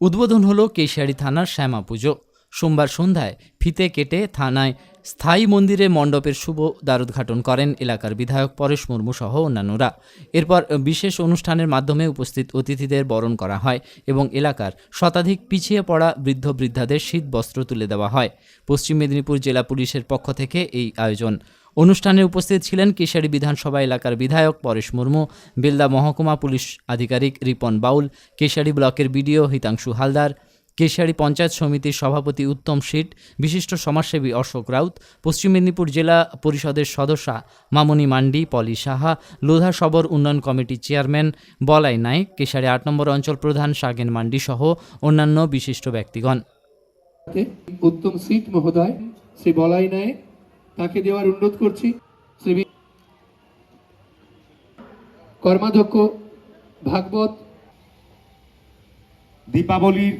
উদ্বোধন হলো কেশিয়ারি থানার শ্যামা পুজো। সোমবার সন্ধ্যায় ফিতে কেটে থানায় স্থায়ী মন্দিরে মণ্ডপের শুভ দ্বারোদ্ঘাটন করেন এলাকার বিধায়ক পরেশ মুর্মু সহ অন্যান্যরা। এরপর বিশেষ অনুষ্ঠানের মাধ্যমে উপস্থিত অতিথিদের বরণ করা হয় এবং এলাকার শতাধিক পিছিয়ে পড়া বৃদ্ধ বৃদ্ধাদের শীত বস্ত্র তুলে দেওয়া হয়। পশ্চিম মেদিনীপুর জেলা পুলিশের পক্ষ থেকে এই আয়োজন। অনুষ্ঠানে উপস্থিত ছিলেন কেশারী বিধানসভা এলাকার বিধায়ক পরেশ মুর্মু, বেলদা মহকুমা পুলিশ আধিকারিক রিপন বাউল, কেশারী ব্লকের বিডিও হিতাংশু হালদার কেশিয়ারি পঞ্চায়েত সমিতির সভাপতি উত্তম শীট বিশিষ্ট সমাজসেবী অশোক রাউত, পশ্চিম মেদিনীপুর জেলা পরিষদের সদস্যা মামনি মান্ডি, পলি সাহা, লোধা সবর উন্নয়ন কমিটির চেয়ারম্যান বলাই নায়েক, কেশারি আট নম্বর অঞ্চল প্রধান সাগেন মান্ডি সহ অন্যান্য বিশিষ্ট ব্যক্তিগণ। উত্তম মহোদয়, শ্রী বলাই তাকে দেওয়ার অনুরোধ করছি। শ্রী কর্মাধ্যক্ষ ভাগবত দীপাবলির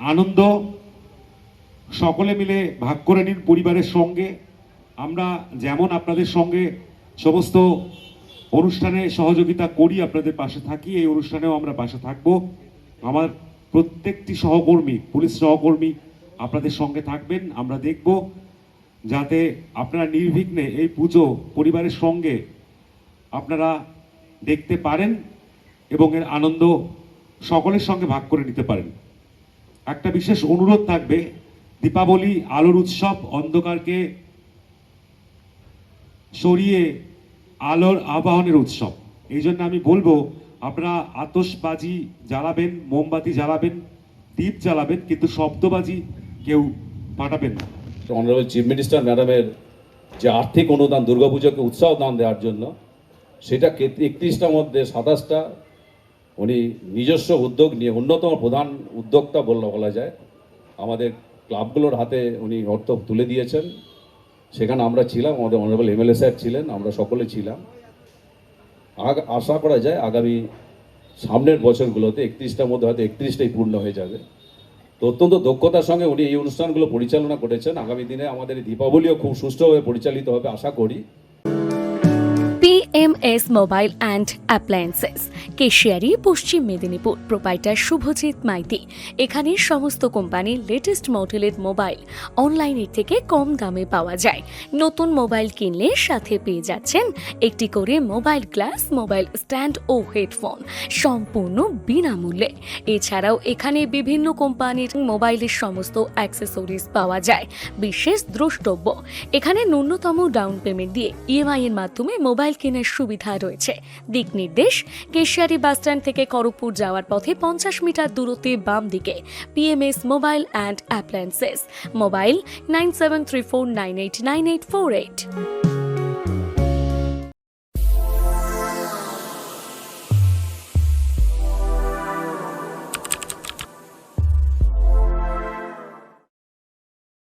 আনন্দ, সকলে মিলে ভাগ করে নিন পরিবারের সঙ্গে। আমরা যেমন আপনাদের সঙ্গে সমস্ত অনুষ্ঠানে সহযোগিতা করি, আপনাদের পাশে থাকি, এই অনুষ্ঠানেও আমরা পাশে থাকব। আমার প্রত্যেকটি সহকর্মী, পুলিশ সহকর্মী আপনাদের সঙ্গে থাকবেন, আমরা দেখব। যাতে আপনারা নির্বিঘ্নে এই পুজো পরিবারের সঙ্গে আপনারা দেখতে পারেন এবং এর আনন্দ সকলের সঙ্গে ভাগ করে নিতে পারেন। একটা বিশেষ অনুরোধ থাকবে, দীপাবলি, আলোর উৎসব, অন্ধকারকে সরিয়ে আলোর আবাহনের উৎসব। এই জন্য আমি বলব, আপনারা আতশবাজি জ্বালাবেন, মোমবাতি জ্বালাবেন দ্বীপ জ্বালাবেন, কিন্তু শব্দবাজি কেউ পাঠাবেন না। অনারেবল চিফ মিনিস্টার ম্যাডামের যে আর্থিক অনুদান, দুর্গাপুজোকে উৎসাহ দান দেওয়ার জন্য, সেটা একত্রিশটার মধ্যে সাতাশটা উনি নিজস্ব উদ্যোগ নিয়ে, অন্যতম প্রধান উদ্যোক্তা বললে বলা যায়। আমাদের ক্লাবগুলোর হাতে উনি অর্থ তুলে দিয়েছেন। সেখানে আমরা ছিলাম, আমাদের অনারেবল এমএলএ স্যার ছিলেন, আমরা সকলে ছিলাম। আশা করা যায়, আগামী সামনের বছরগুলোতে একত্রিশটার মধ্যে হয়তো একত্রিশটাই পূর্ণ হয়ে যাবে। তো অত্যন্ত দক্ষতার সঙ্গে উনি এই অনুষ্ঠানগুলো পরিচালনা করেছেন। আগামী দিনে আমাদের দীপাবলিও খুব সুষ্ঠুভাবে পরিচালিত হবে, আশা করি। PMS mobile and appliances Keshiary, Paschim Medinipur. Proprietor Subhajit Maiti. এখানে সমস্ত কোম্পানির লেটেস্ট মডেলের মোবাইল অনলাইনের থেকে কম দামে পাওয়া যায়। নতুন মোবাইল কিনলে সাথে পেয়ে যাচ্ছেন একটি করে মোবাইল গ্লাস মোবাইল স্ট্যান্ড ও হেডফোন সম্পূর্ণ বিনামূল্যে। এছাড়াও এখানে বিভিন্ন কোম্পানির মোবাইলের সমস্ত অ্যাক্সেসরিজ পাওয়া যায়, বিশেষ দ্রষ্টব্য। এখানে ন্যূনতম ডাউন পেমেন্ট দিয়ে ইএমআই এর মাধ্যমে মোবাইল কেনার সুবিধা রয়েছে। দিক নির্দেশ, কেশিয়ারি বাসস্ট্যান্ড থেকে খড়গপুর যাওয়ার পথে পঞ্চাশ মিটার দূরত্বে বাম দিকে PMS mobile and appliances mobile nine seven three four nine eight nine eight four eight